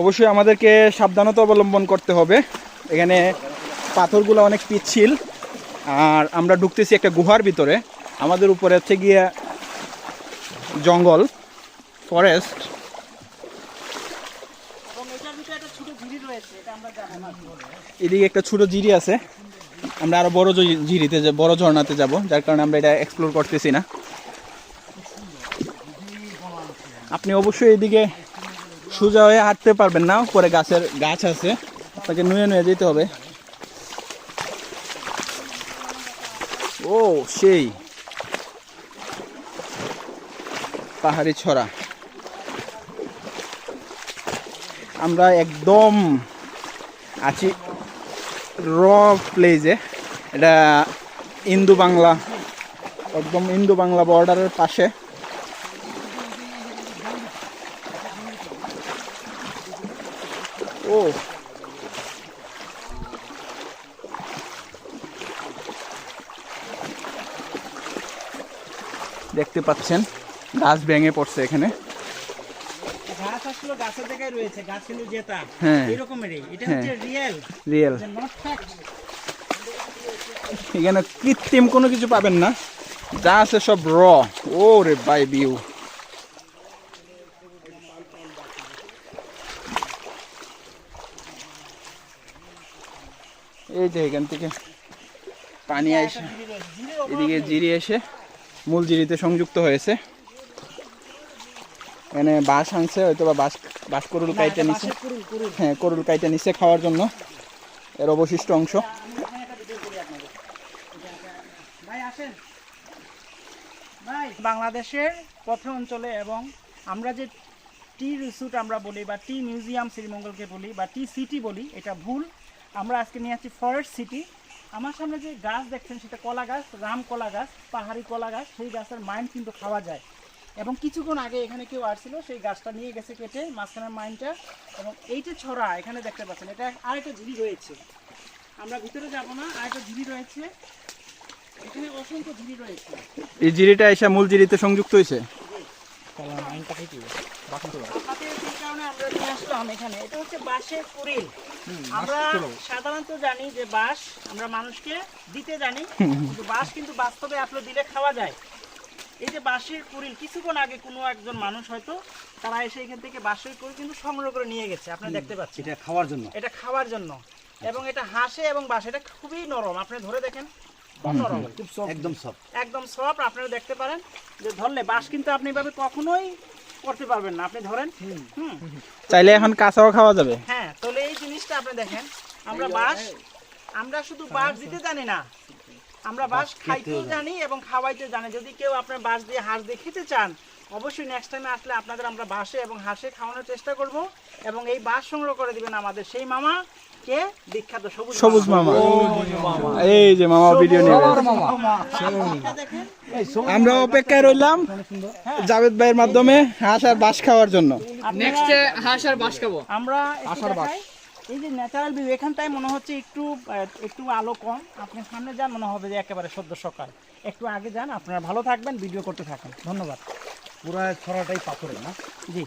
অবশ্যই আমাদেরকে সাবধানতা অবলম্বন করতে হবে। এখানে পাথরগুলো অনেক পিচ্ছিল। আর আমরা ঢুকতেছি একটা গুহার ভিতরে। আমাদের উপরে হচ্ছে গিয়ে জঙ্গল ফরেস্ট এদিকে একটা ছোট জিরি আছে। আমরা আরও বড় জিরিতে বড় ঝর্ণাতে যাব যার কারণে আমরা এটা এক্সপ্লোর করতেছি না। আপনি অবশ্যই এদিকে সোজা হয়ে হাঁটতে পারবেন না, উপরে গাছের গাছ আছে। আপনাকে নুয়ে নুয়ে যেতে হবে। ও, সেই। পাহাড়ি ছড়া। আমরা একদম আছি র প্লেজে এটা ইন্দু বাংলা, একদম ইন্দু বাংলা বর্ডারের পাশে। ও। দেখতে পাচ্ছেন গাছ ভেঙে পড়ছে এখানে। গাছ আসলে গাছের জায়গায় রয়েছে গাছ কিন্তু জেতা। হ্যাঁ। এরকমেরই। এটা হ্যাঁ। হচ্ছে রিয়েল রিয়েল এখানে কৃত্রিম কোনো কিছু পাবেন না। যা আছে সব র ও রে বাই বিউ এই যে এখান থেকে পানি আসে এদিকে জিরি এসে মূল জিরিতে সংযুক্ত হয়েছে। এখানে বাঁশ আনছে হয়তো বা বাঁশ বাঁশ করুল কাইটা কুরুল হ্যাঁ করুল কাইটা নিচে খাওয়ার জন্য। এর অবশিষ্ট অংশ। ভাই আসেন। ভাই বাংলাদেশের পথ অঞ্চলে এবং আমরা যে টি রিসুট আমরা বলি বা টি মিউজিয়াম শ্রীমঙ্গলকে বলি বা টি সিটি বলি এটা ভুল। আমরা আজকে নিয়ে আসছি ফরেস্ট সিটি আমার সামনে যে গাছ দেখছেন, সেটা কলা গাছ, রাম কলা গাছ, পাহাড়ি কলা গাছ, সেই গাছের মাইন্ড কিন্তু খাওয়া যায়। এবং কিছুক্ষণ আগে এখানে কেউ আসছিল, সেই গাছটা নিয়ে গেছে কেটে, মাঝখানের মাইন্ডটা এবং এইটা ছড়া, এখানে দেখতে পাচ্ছেন, এটা আরেকটা ঝুড়ি রয়েছে। আমরা ভিতরে যাব না, আরেকটা ঝুড়ি রয়েছে। এখানে অসংখ্য ঝুড়ি রয়েছে। এই জিরিটা এসে মূল জিরিতে সংযুক্ত হয়েছে? আপনাদের সেই কারণে আমরা নিয়ে আসলাম এখানে এটা হচ্ছে বাঁশের কুড়িল। আমরা সাধারণত জানি যে বাঁশ আমরা মানুষকে দিতে জানি কিন্তু বাঁশ কিন্তু বাস্তবে আসলে দিলে খাওয়া যায়। এই যে বাঁশের কুড়িল কিছুক্ষণ আগে কোনো একজন মানুষ হয়তো তারা এসে এখান থেকে বাঁশের কুড়িল কিন্তু সংগ্রহ করে নিয়ে গেছে আপনারা দেখতে পাচ্ছেন। এটা খাওয়ার জন্য। এটা খাওয়ার জন্য। এবং এটা হাসে এবং বাঁশ এটা খুবই নরম আপনি ধরে দেখেন খুব খুব একদম সফট একদম সফট আপনারা দেখতে পারেন। যে ধরলে বাঁশ কিন্তু আপনি এভাবে কখনোই করতে পারবেন না আপনি ধরেন হুম। চাইলে এখন কাঁচাও খাওয়া যাবে। হ্যাঁ তাহলে এই জিনিসটা আপনি দেখেন আমরা বাঁশ আমরা শুধু বাঁশ দিতে জানি না আমরা বাঁশ খাইতেও জানি। এবং খাওয়াইতে জানি। যদি কেউ আপনার বাঁশ দিয়ে হাঁস দিয়ে খেতে চান অবশ্যই নেক্সট টাইমে আসলে আপনাদের আমরা বাঁশে এবং হাঁসে খাওয়ানোর চেষ্টা করব এবং এই বাঁশ সংগ্রহ করে দিবেন আমাদের সেই মামা। সবুজ সবুজ মামা। এই যে মামা ভিডিও নেবে আমরা অপেক্ষায় রইলাম জাভেদ ভাইয়ের মাধ্যমে হাঁস আর বাঁশ খাওয়ার জন্য। নেক্সটে হাঁস আর বাঁশ খাব। আমরা বাঁশ। এই যে ন্যাচারাল ভিউ এখানটায় মনে হচ্ছে একটু একটু আলো কম। আপনি সামনে যান মনে হবে যে একেবারে সদ্য সকাল। একটু আগে যান আপনারা ভালো থাকবেন ভিডিও করতে থাকেন। ধন্যবাদ। পুরা ছড়াটাই পাথরের না? জি।